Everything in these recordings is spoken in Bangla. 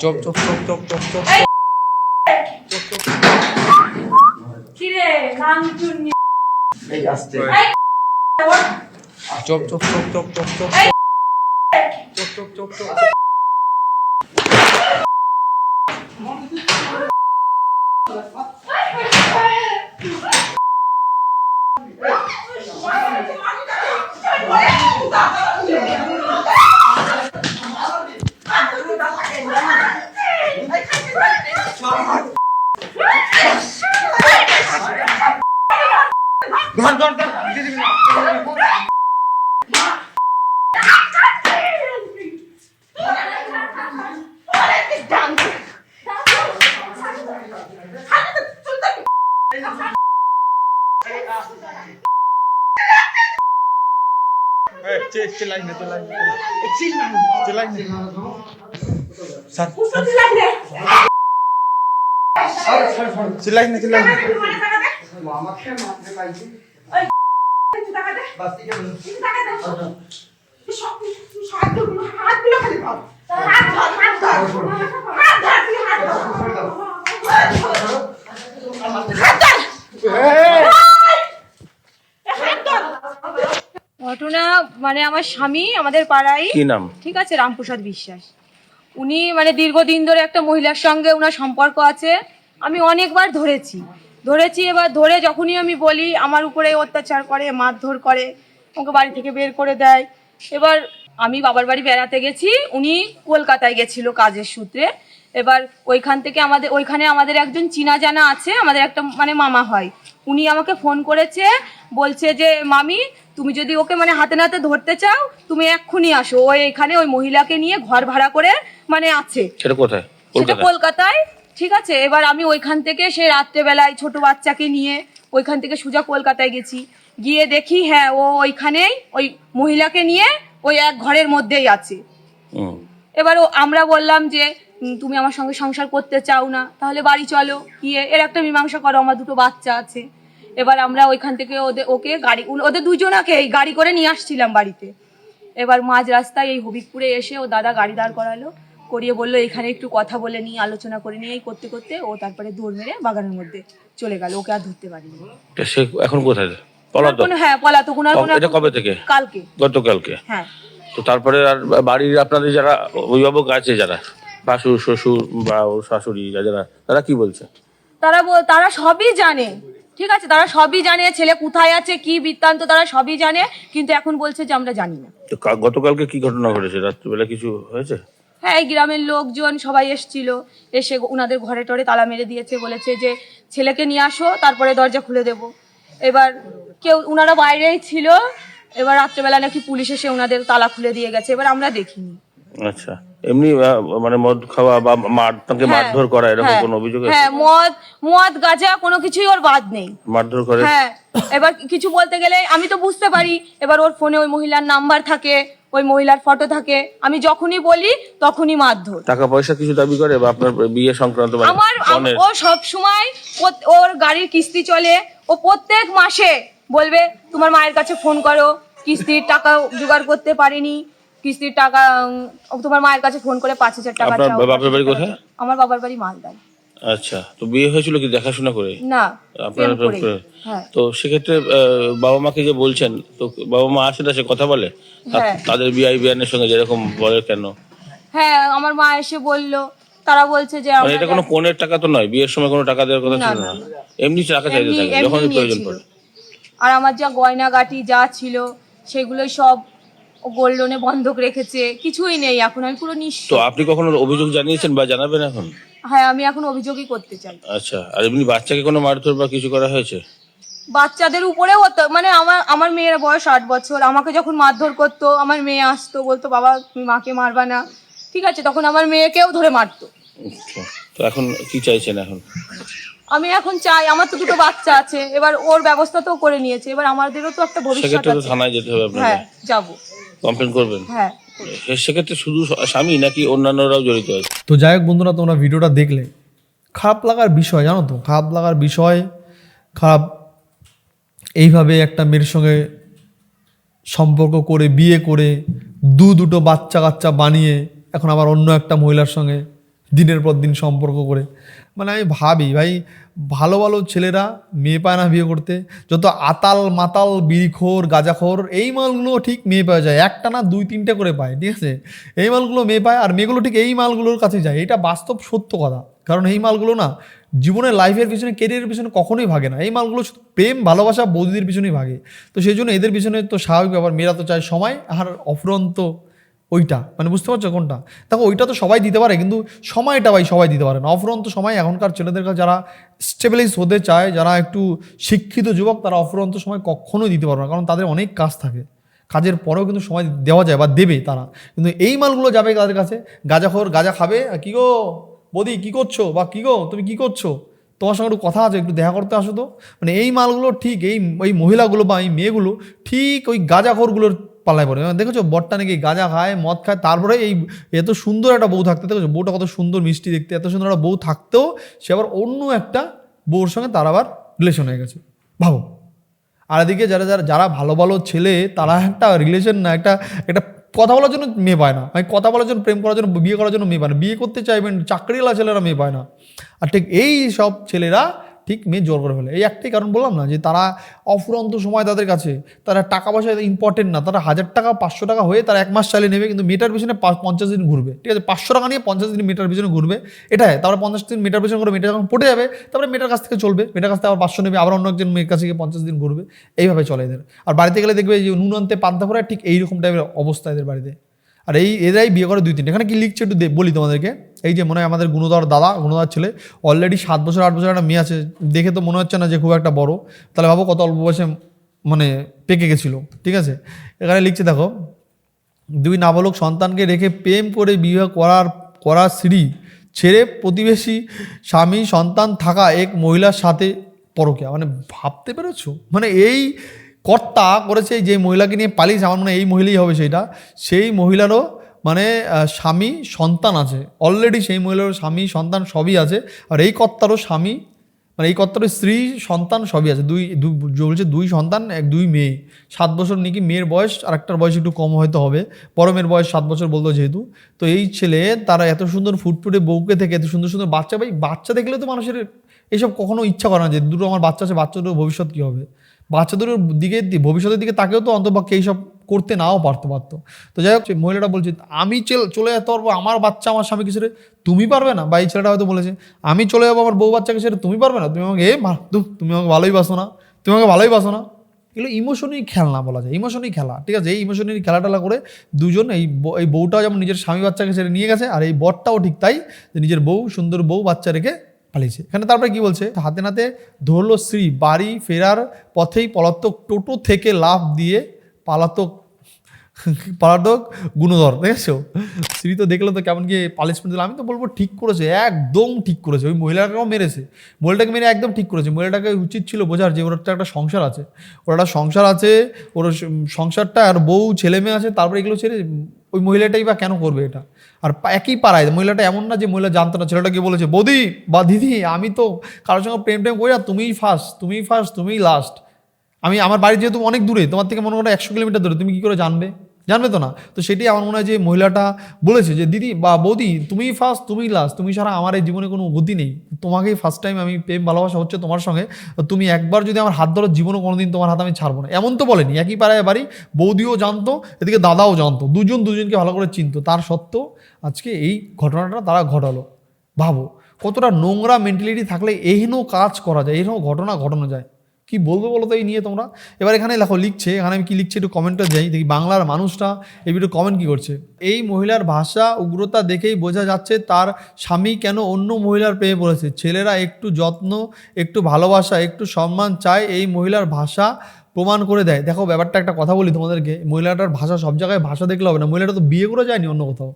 চুপ চুপ চুপ চুপ চুপ চুপ কিরে কাঞ্চুন এই আসতে চুপ চুপ চুপ চুপ চুপ চুপ চুপ চুপ চুপ চুপ ধর চিল্লাই না চিল্লাই আমাকে মারতে লাগছে সাহায্য হাতগুলো খালি পাও হাত ধর হাত ধর মানে আমার স্বামী আমাদের পাড়ায় কি নাম? ঠিক আছে রামপ্রসাদ বিশ্বাস। উনি মানে দীর্ঘদিন ধরে একটা মহিলার সঙ্গে ওনার সম্পর্ক আছে। আমি অনেকবার ধরেছি। ধরেছি এবার ধরে যখনই আমি বলি আমার উপরে অত্যাচার করে মারধর করে ওকে বাড়ি থেকে বের করে দেয়। এবার আমি বাবার বাড়ি বেড়াতে গেছি উনি কলকাতায় গেছিল কাজের সূত্রে। এবার ওইখান থেকে আমাদের ওইখানে আমাদের একজন চীনা জানা আছে আমাদের একটা মানে মামা হয়। উনি আমাকে ফোন করেছে বলছে যে মামি তুমি যদি ওকে মানে হাতে নাতে ধরতে চাও তুমি এক্ষুনি আসো। ও এখানে ওই মহিলাকে নিয়ে ঘর ভাড়া করে মানে আছে। সেটা কোথায়? সেটা কলকাতায়? ঠিক আছে এবার আমি ওইখান থেকে সে রাত্রেবেলায় ছোট বাচ্চাকে নিয়ে ওইখান থেকে সোজা কলকাতায় গেছি। গিয়ে দেখি হ্যাঁ ও ওইখানেই ওই মহিলাকে নিয়ে ওই এক ঘরের মধ্যেই আছে। এবার ও আমরা বললাম যে তুমি আমার সঙ্গে সংসার করতে চাও না তাহলে বাড়ি চলো। গিয়ে এর একটা মীমাংসা করো আমার দুটো বাচ্চা আছে। এবার আমরা ওইখান থেকে ওদের ওকে গাড়ি ওদের দুজনাকে এই গাড়ি করে নিয়ে আসছিলাম বাড়িতে। এবার মাঝ রাস্তায় এই হবিবপুরে এসে ও দাদা গাড়ি দাঁড় করালো করিয়ে বলল এখানে একটু কথা বলে নিই আলোচনা করে নিয়ে করতে করতে ও তারপরে দৌড় মেরে বাগানের মধ্যে চলে গেল। ওকে আর ধরতে পারিনি। সে এখন কোথায়? পলাতক? হ্যাঁ পলাতক। ওনার কবে- এটা কবে থেকে? কালকে। গতকালকে? হ্যাঁ। তো তারপরে আর বাড়ির আপনাদের যারা অভিভাবক আছে যারা শাশুড় শ্বশুর বা শাশুড়ি যারা তারা কি বলছে? তারা তারা সবই জানে। ঠিক আছে তারা সবই জানে ছেলে কোথায় আছে কি বৃত্তান্ত তারা সবই জানে কিন্তু এখন বলছে যে আমরা জানি না। তো কা- গতকালকে কি ঘটনা ঘটেছে? রাত্রিবেলা কিছু হয়েছে? হ্যাঁ এই গ্রামের লোকজন সবাই এসছিল এসে ওনাদের ঘরে টরে তালা মেরে দিয়েছে বলেছে যে ছেলেকে নিয়ে আসো তারপরে দরজা খুলে দেব। এবার কেউ ওনারা বাইরেই ছিল এবার রাত্রেবেলা নাকি পুলিশ এসে ওনাদের তালা খুলে দিয়ে গেছে এবার আমরা দেখিনি। আচ্ছা। এমনি মানে মদ খাওয়া বা মার তাকে হ্যাঁ, মারধর করা এরকম হ্যাঁ, কোনো অভিযোগ আছে? হ্যাঁ মদ মদ গাঁজা কোনো কিছুই ওর বাদ নেই। মারধর করে? হ্যাঁ এবার কিছু বলতে গেলে আমি তো বুঝতে পারি এবার ওর ফোনে ওই মহিলার নাম্বার থাকে ওই মহিলার ফটো থাকে আমি যখনই বলি তখনই মারধর। টাকা পয়সা কিছু দাবি করে বা আপনার বিয়ে সংক্রান্ত মানে আমার ও সব সময় ওর গাড়ির কিস্তি চলে ও প্রত্যেক মাসে বলবে তোমার মায়ের কাছে ফোন করো কিস্তির টাকা জোগাড় করতে পারিনি। কিস্তির টাকা উম, তোমার মায়ের কাছে ফোন করে পাঁচ হাজার টাকা আপনার চাও। বাপের বাড়ি কোথায়? আমার বাবার বাড়ি মালদায়। আচ্ছা তো বিয়ে হয়েছিল কি দেখাশোনা করে? না আপনার প্রেম হ্যাঁ। তো সেক্ষেত্রে আহ, বাবা মাকে যে বলছেন তো বাবা মা আসে সে কথা বলে? তা- হ্যাঁ। তাদের বিআই বিয়ানের সঙ্গে যেরকম বলে কেন? হ্যাঁ আমার মা এসে বলল তারা বলছে যে মানে আমরা এটা কোনো পণের টাকা তো নয় বিয়ের সময় কোনো টাকা দেওয়ার কথা ছিল না, এমনি টাকা চাইতে এমনি- থাকে এমনি প্রয়োজন নিয়েছিল। পড়ে। আর আমার যা গয়নাগাটি যা ছিল সেগুলোই সব গোল্ড লোনে বন্ধক রেখেছে কিছুই নেই এখন আমি পুরো নিঃস্ব। তো আপনি কখনো অভিযোগ জানিয়েছেন বা জানাবেন এখন? হ্যাঁ আমি এখন অভিযোগই করতে চাই। আচ্ছা আর এমনি বাচ্চাকে কোনো মারধর বা কিছু করা হয়েছে? বাচ্চাদের উপরেও হতো মানে আমার আমার মেয়ের বয়স আট বছর আমাকে যখন মারধর করতো আমার মেয়ে আসতো বলতো বাবা তুমি মাকে মারবা না। ঠিক আছে তখন আমার মেয়েকেও ধরে মারতো। আচ্ছা, তো এখন কি চাইছেন এখন? আমি এখন চাই আমার তো দুটো বাচ্চা আছে এবার ওর ব্যবস্থা তো করে নিয়েছে এবার আমাদেরও তো একটা ভবিষ্যৎ সেক্ষেত্রে তো আছে। থানায় যেতে হবে আপনাকে। হ্যাঁ যাব। কমপ্লেন করবেন? হ্যাঁ। সেক্ষেত্রে শুধু স্বামী নাকি অন্যান্যরাও জড়িত আছে? তো যাই হোক বন্ধুরা তোমরা ভিডিওটা দেখলে। খারাপ লাগার বিষয় জানো তো? খারাপ লাগার বিষয় খারাপ এইভাবে একটা মেয়ের সঙ্গে সম্পর্ক করে বিয়ে করে দু দুটো বাচ্চা কাচ্চা বানিয়ে এখন আবার অন্য একটা মহিলার সঙ্গে দিনের পর দিন সম্পর্ক করে। মানে আমি ভাবি, ভাই, ভালো ভালো ছেলেরা মেয়ে পায় না বিয়ে করতে। যত আতাল, মাতাল, বিড়িখোর, গাঁজাখোর, এই মালগুলো ঠিক মেয়ে পাওয়া যায়। একটা না দুই, তিনটে করে পায়, ঠিক আছে? এই মালগুলো মেয়ে পায় আর মেয়েগুলো ঠিক এই মালগুলোর কাছে যায়। এটা বাস্তব সত্য কথা। কারণ এই মালগুলো না জীবনের লাইফের পিছনে কেরিয়ারের পিছনে কখনোই ভাগে না। এই মালগুলো প্রেম, ভালোবাসা, বৌদিদের পিছনেই ভাগে। তো সেই জন্য এদের পিছনে তো স্বাভাবিক ব্যাপার। মেয়েরা তো চায় সময় আর অফুরন্ত ওইটা মানে বুঝতে পারছ কোনটা? দেখো, ওইটা তো সবাই দিতে পারে, কিন্তু সময়টা ভাই সবাই দিতে পারে না। অফুরন্ত সময় এখনকার ছেলেদের কাছে যারা স্টেবিলাইজ হতে চায়, যারা একটু শিক্ষিত যুবক, তারা অফুরন্ত সময় কখনোই দিতে পারবে না, কারণ তাদের অনেক কাজ থাকে। কাজের পরেও কিন্তু সময় দেওয়া যায় বা দেবে তারা। কিন্তু এই মালগুলো যাবে তাদের কাছে, গাঁজাখোর, গাঁজা খাবে? আর কি গো? বৌদি, কী করছ? বা কী গো? তুমি কী করছ? তোমার সঙ্গে একটু কথা আছে, একটু দেখা করতে আসো তো। মানে এই মালগুলো ঠিক, এই এই মহিলাগুলো বা এই মেয়েগুলো ঠিক ওই গাঁজাখোরগুলোর পাল্লায় পড়ে। মানে দেখেছ বটটা নাকি গাঁজা খায়, মদ খায়, তারপরে এই এত সুন্দর একটা বউ থাকতে, দেখেছ, বউটা কত সুন্দর মিষ্টি দেখতে, এত সুন্দর একটা বউ থাকতেও সে আবার অন্য একটা বউর সঙ্গে তার আবার রিলেশন হয়ে গেছে। ভাবো। আর এদিকে যারা যারা যারা ভালো ভালো ছেলে, তারা একটা রিলেশন না, একটা একটা কথা বলার জন্য মেয়ে পায় না। মানে কথা বলার জন্য, প্রেম করার জন্য, বিয়ে করার জন্য মেয়ে পায় না। বিয়ে করতে চাইবেন, চাকরিওয়ালা ছেলেরা মেয়ে পায় না। আর ঠিক এই সব ছেলেরা ঠিক মেয়ে জোর করে ফেলে। এই একটাই কারণ বললাম না যে তারা অফুরন্ত সময় তাদের কাছে, তারা টাকা পয়সা ইম্পর্টেন্ট না, তারা হাজার টাকা, পাঁচশো টাকা হয়ে তারা এক মাস চালিয়ে নেবে, কিন্তু মেয়েটার পিছনে পঞ্চাশ দিন ঘুরবে। ঠিক আছে, পাঁচশো টাকা নিয়ে পঞ্চাশ দিন মেয়েটার পিছনে ঘুরবে, এটাই। তারপরে পঞ্চাশ দিন মেয়েটার পিছনে করে মেয়েটা যখন পড়ে যাবে, তারপরে মেয়েটার কাছ থেকে চলবে, মেয়েটার কাছ থেকে আবার পাঁচশো নেবে, আবার অন্য একজন মেয়ের কাছে গিয়ে পঞ্চাশ দিন ঘুরবে। এইভাবে চলে এদের। আর বাড়িতে গেলে দেখবে যে নুন আনতে পান্তা ঠিক এইরকম টাইপের অবস্থা এদের বাড়িতে। আর এই এরাই বিয়ে করে দুই তিনটে এখানে কি লিখছে একটু বলি তোমাদেরকে। এই যে মনে হয় আমাদের গুণধর দাদা, গুণধর ছেলে অলরেডি সাত বছর, আট বছর একটা মেয়ে আছে। দেখে তো মনে হচ্ছে না যে খুব একটা বড়। তাহলে ভাবো কত অল্প বয়সে মানে পেকে গেছিল, ঠিক আছে? এখানে লিখছে দেখো, দুই নাবালক সন্তানকে রেখে প্রেম করে বিবাহ করার করা স্ত্রী ছেড়ে প্রতিবেশী স্বামী সন্তান থাকা এক মহিলার সাথে পরকিয়া। মানে ভাবতে পেরেছ? মানে এই কর্তা করেছে যে মহিলাকে নিয়ে পালিয়েছে আমার মনে এই মহিলাই হবে সেটা সেই মহিলারও মানে স্বামী সন্তান আছে। অলরেডি সেই মহিলারও স্বামী সন্তান সবই আছে। আর এই কর্তারও স্বামী মানে এই কর্তার স্ত্রী সন্তান সবই আছে। দুই বলছে দুই সন্তান, এক দুই মেয়ে। সাত বছর নাকি মেয়ের বয়স আর একটার বয়স একটু কম হয়তো হবে। বড় মেয়ের বয়স সাত বছর বলতো যেহেতু। তো এই ছেলে, তারা এত সুন্দর ফুটফুটে বউকে থেকে এত সুন্দর সুন্দর বাচ্চা, ভাই বাচ্চা দেখলে তো মানুষের এসব কখনো ইচ্ছা করে না যে, দুটো আমার বাচ্চা আছে বাচ্চা দুটোর ভবিষ্যৎ কী হবে? বাচ্চাদের দিকে ভবিষ্যতের দিকে তাকেও তো অন্তপক্ষে এইসব করতে নাও পারতো পারতো। তো যাই হোক মহিলাটা বলছে, আমি চল- যেতে পারব, আমার বাচ্চা, আমার স্বামীকে ছেড়ে তুমি পারবে না? বা এই ছেলেটা হয়তো বলেছে, আমি চলে যাব আমার বউ বাচ্চাকে ছেড়ে, তুমি পারবে না? তুমি আমাকে, এ তুমি আমাকে ভালোই বাসো না, তুমি আমাকে ভালোই বাসো না। এগুলো ইমোশনই খেলনা বলা যায় ইমোশনই খেলা, ঠিক আছে? এই ইমোশনারি খেলা টেলা করে দুজন এই এই বউটাও যেমন নিজের স্বামী বাচ্চাকে ছেড়ে নিয়ে গেছে, আর এই বরটাও ঠিক তাই যে নিজের বউ, সুন্দর বউ বাচ্চা রেখে পালিয়েছে। এখানে তারপরে কি বলছে? হাতে নাতে ধরলো শ্রী বাড়ি ফেরার পথেই পলাতক টোটো থেকে লাভ দিয়ে পালাতক পালাতক গুণধর, দেখেছ? স্ত্রী তো দেখলে তো কেমন কি পালিশমেন্ট দিল। আমি তো বলব ঠিক করেছে, একদম ঠিক করেছে। ওই মহিলাটাকেও মেরেছে। মহিলাটাকে মেরে একদম ঠিক করেছে। মহিলাটাকে উচিত ছিল বোঝার যে ওর একটা একটা সংসার আছে। ওর একটা সংসার আছে, ওর সংসারটা আর বউ, ছেলে মেয়ে আছে, তারপরে এগুলো ছেড়ে ওই মহিলাটাই বা কেন করবে এটা? আর একই পাড়ায় মহিলাটা এমন না যে মহিলা জানতো না। ছেলেটাকে বলেছে, বৌদি বা দিদি, আমি তো কারোর সঙ্গে প্রেম টেম করি তুমিই ফার্স্ট তুমিই ফার্স্ট তুমিই লাস্ট আমি আমার বাড়ি যেহেতু অনেক দূরে, তোমার থেকে মনে করো একশো কিলোমিটার দূরে, তুমি কী করে জানবে? জানবে তো না। তো সেটাই আমার মনে হয় যে মহিলাটা বলেছে যে, দিদি বা বৌদি, তুমিই ফার্স্ট তুমিই লাস্ট তুমি ছাড়া আমার এই জীবনে কোনো গতি নেই। তোমাকেই ফার্স্ট টাইম আমি প্রেম, ভালোবাসা হচ্ছে তোমার সঙ্গে। তুমি একবার যদি আমার হাত ধরো, জীবনে কোনোদিন তোমার হাত আমি ছাড়বো না। এমন তো বলেনি। একই পাড়ায় বাড়ি, বৌদিও জানতো, এদিকে দাদাও জানতো, দুজন দুজনকে ভালো করে চিনতো। তার সত্ত্বেও আজকে এই ঘটনাটা তারা ঘটালো। ভাবো, কতটা নোংরা মেন্টালিটি থাকলে এহেন কাজ করা যায়, এহেন ঘটনা ঘটানো যায়। কি বলব বলো তো এই নিয়ে তোমরা? এবার এখানে লেখো লিখছে, এখানে আমি কি লিখছি একটু কমেন্টটা যাই দেখি বাংলার মানুষটা এই ভিডিও কমেন্ট কি করছে? এই মহিলার ভাষা, উগ্রতা দেখেই বোঝা যাচ্ছে তার স্বামী কেন অন্য মহিলার প্রেমে পড়েছে। ছেলেরা একটু যত্ন, একটু ভালোবাসা, একটু সম্মান চায়, এই মহিলার ভাষা প্রমাণ করে দেয়। দেখো ব্যাপারটা একটা কথা বলি তোমাদেরকে, মহিলাটার ভাষা সব জায়গায় ভাষা দেখলে হবে না। মহিলাটা তো বিয়ে করে যায়নি অন্য কোথাও।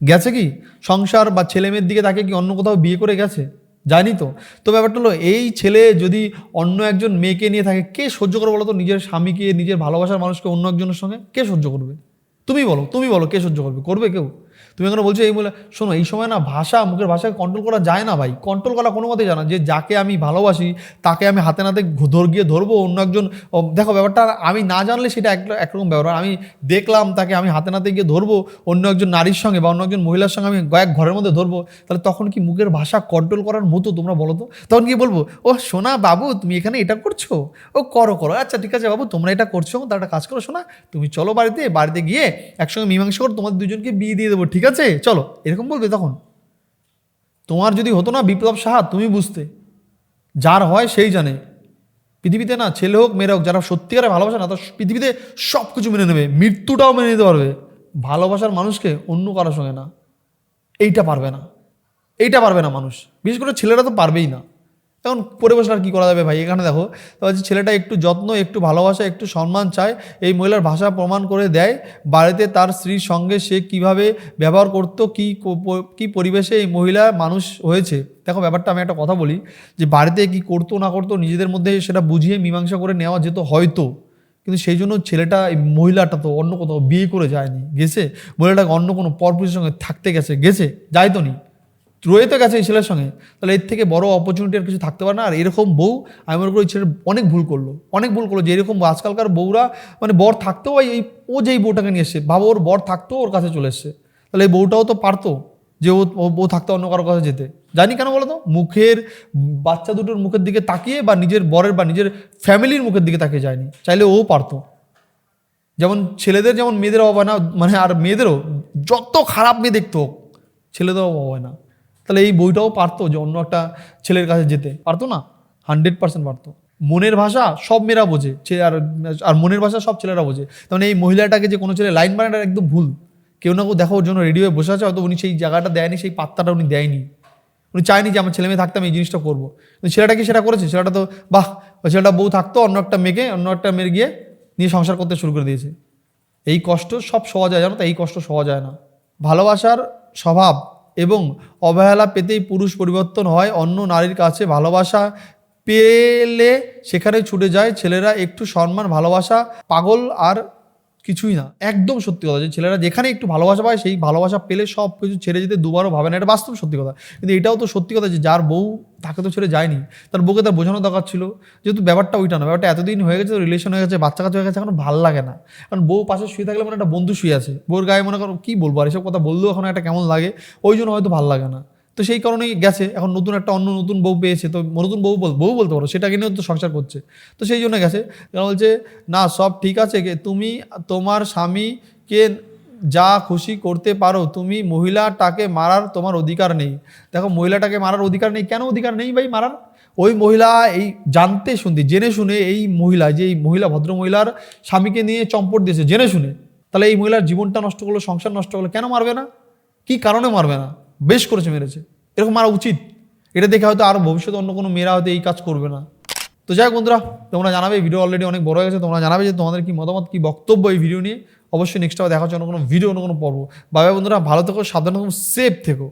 গেছে কি? সংসার বা ছেলে মেয়ের দিকে তাকে কি অন্য কোথাও বিয়ে করে গেছে? জানি তো। তো ব্যাপারটা হলো, এই ছেলে যদি অন্য একজন মেয়েকে নিয়ে থাকে, কে সহ্য করবে বলো তো? নিজের স্বামীকে, নিজের ভালোবাসার মানুষকে অন্য একজনের সঙ্গে কে সহ্য করবে? তুমি বলো তুমি বলো কে সহ্য করবে? করবে কেউ? তুমি এখানে বলছো এই বলে, শোনো, এই সময় না ভাষা, মুখের ভাষাকে কন্ট্রোল করা যায় না ভাই। কন্ট্রোল করা কোনো মতেই জানা যে যাকে আমি ভালোবাসি, তাকে আমি হাতে নাতে ধর গিয়ে ধরবো, অন্য একজন দেখো ব্যাপারটা, আমি না জানলে সেটা এক একরকম ব্যাপার। আমি দেখলাম তাকে আমি হাতে নাতে গিয়ে ধরবো, অন্য একজন নারীর সঙ্গে বা অন্য একজন মহিলার সঙ্গে আমি এক ঘরের মধ্যে ধরবো, তাহলে তখন কি মুখের ভাষা কন্ট্রোল করার মতো তোমরা বলো তো? তখন কি বলব, ও সোনা বাবু, তুমি এখানে এটা করছ? ও, করো করো। আচ্ছা ঠিক আছে বাবু, তোমরা এটা করছ তার একটা কাজ করো শোনা তুমি চলো বাড়িতে বাড়িতে গিয়ে একসঙ্গে মীমাংসা করে তোমাদের দুজনকে বিয়ে দিয়ে দেবো, ঠিক আছে? চলো, এরকম বলবে তখন। তোমার যদি হতো না বিপ্লব সাহা, তুমি বুঝতে। যার হয় সেই জানে। পৃথিবীতে না, ছেলে হোক, মেয়ে হোক, যারা সত্যিকারে ভালোবাসে না, তার পৃথিবীতে সব কিছু মেনে নেবে, মৃত্যুটাও মেনে নিতে পারবে। ভালোবাসার মানুষকে অন্য কারোর সঙ্গে না। এইটা পারবে না। এইটা পারবে না মানুষ। বিশেষ করে ছেলেরা তো পারবেই না। এখন পরে বসে আর কী করা যাবে ভাই? এখানে দেখো, তো ছেলেটা একটু যত্ন, একটু ভালোবাসা, একটু সম্মান চায়, এই মহিলার ভাষা প্রমাণ করে দেয়, বাড়িতে তার স্ত্রীর সঙ্গে সে কীভাবে ব্যবহার করতো, কী কী পরিবেশে এই মহিলা মানুষ হয়েছে। দেখো ব্যাপারটা আমি একটা কথা বলি, যে বাড়িতে কি করতো, না করতো, নিজেদের মধ্যে সেটা বুঝিয়ে মীমাংসা করে নেওয়া যেত হয়তো। কিন্তু সেই জন্য ছেলেটা, এই মহিলাটা তো অন্য কোথাও বিয়ে করে যায়নি, গেছে? মহিলাটাকে অন্য কোনো পরপুরুষের সঙ্গে থাকতে গেছে গেছে যাই তো নি। রয়ে তো গেছে এই ছেলের সঙ্গে, তাহলে এর থেকে বড় অপরচুনিটি আর কিছু থাকতে পারে না। আর এরকম বউ, আমি মনে করি ওই ছেলের অনেক ভুল করল, অনেক ভুল করল যে এরকম আজকালকার বউরা মানে বর থাকতেও এই, ও যেই বউটাকে নিয়ে এসছে ভাবো ওর বর থাকতেও ওর কাছে চলে এসছে। তাহলে এই বউটাও তো পারতো যে ও ও বউ থাকতো অন্য কারোর কাছে যেতে। জানি কেন বলো তো? মুখের, বাচ্চা দুটোর মুখের দিকে তাকিয়ে বা নিজের বরের বা নিজের ফ্যামিলির মুখের দিকে তাকিয়ে যায়নি, চাইলে ও পারতো। যেমন ছেলেদের যেমন মেয়েদের অভাব হয় না মানে আর মেয়েদেরও যত খারাপ মেয়ে দেখতো ছেলেদেরও অভাব হয় না। তাহলে এই বইটাও পারতো যে অন্য একটা ছেলের কাছে যেতে। পারতো না? হান্ড্রেড পার্সেন্ট পারতো। মনের ভাষা সব মেয়েরা বোঝে আর আর মনের ভাষা সব ছেলেরা বোঝে। তার মানে এই মহিলাটাকে যে কোনো ছেলে লাইন বানাটা একদম ভুল। কেউ না কেউ দেখো ওর জন্য রেডি হয়ে বসে আছে, হয়তো উনি সেই জায়গাটা দেয়নি, সেই পাত্তাটা উনি দেয়নি। উনি চায়নি যে আমার ছেলে মেয়ে থাকতে আমি এই জিনিসটা করব। কিন্তু ছেলেটা কি সেটা করেছে? ছেলেটা তো, বাহ! ছেলেটা বউ থাকতো, অন্য একটা মেয়েকে, অন্য একটা মেয়ের গিয়ে নিয়ে সংসার করতে শুরু করে দিয়েছে। এই কষ্ট সব সহজ হয়, জানো তো? এই কষ্ট সহজ হয় না। ভালোবাসার স্বভাব এবং অবহেলা পেতেই পুরুষ পরিবর্তন হয়। অন্য নারীর কাছে ভালোবাসা পেলে সেখানে ছুটে যায়। ছেলেরা একটু সম্মান, ভালোবাসা, পাগল আর কিছুই না, একদম সত্যি কথা। যে ছেলেরা যেখানে একটু ভালোবাসা পায়, সেই ভালোবাসা পেলে সব কিছু ছেড়ে যেতে দুবারও ভাবে না। এটা বাস্তব সত্যি কথা। কিন্তু এটাও তো সত্যি কথা যে যার বউ তাকে তো ছেড়ে যায়নি। তার বউকে তার বোঝানো দরকার ছিল। যেহেতু ব্যাপারটা ওইটা না, ব্যাপারটা এতদিন হয়ে গেছে রিলেশন হয়ে গেছে, বাচ্চা কাচ্চা হয়ে গেছে, এখন ভালো লাগে না। কারণ বউ পাশে শুয়ে থাকলে মানে একটা বন্ধু শুয়ে আছে। বউর গায়ে মনে করো, কী বলব? আর এসব কথা বললেও এখন একটা কেমন লাগে। ওই জন্য হয়তো ভালো লাগে না। তো সেই কারণেই গেছে। এখন নতুন একটা অন্য নতুন বউ পেয়েছে। তো নতুন বউ বউ বলতে পারো, সেটাকে নিয়েও তো সংসার করছে। তো সেই জন্য গেছে। কারণ বলছে, না, সব ঠিক আছে। তুমি, তোমার স্বামীকে যা খুশি করতে পারো, তুমি মহিলাটাকে মারার তোমার অধিকার নেই। দেখো, মহিলাটাকে মারার অধিকার নেই। কেন অধিকার নেই ভাই মারার? ওই মহিলা এই জানতে শুনতে, জেনে শুনে এই মহিলা, যে এই মহিলা, ভদ্র মহিলার স্বামীকে নিয়ে চম্পট দিয়েছে, জেনে শুনে। তাহলে এই মহিলার জীবনটা নষ্ট করল, সংসার নষ্ট করল, কেন মারবে না? কি কারণে মারবে না? বেশ করেছে, মেরেছে। এরকম মারা উচিত। এটা দেখে হয়তো আরও ভবিষ্যতে অন্য কোনো মেয়েরা হয়তো এই কাজ করবে না। তো যাই বন্ধুরা, তোমরা জানাবে ভিডিও অলরেডি অনেক বড় হয়ে গেছে, তোমরা জানাবে যে তোমাদের কি মতামত, কি বক্তব্য এই ভিডিও নিয়ে। অবশ্যই নেক্সট টাইম দেখা হচ্ছে অন্য কোনো ভিডিও অন্য কোনো পর্ব। বাবা বন্ধুরা, ভালো থেকো সাধারণত সেফ থেকো।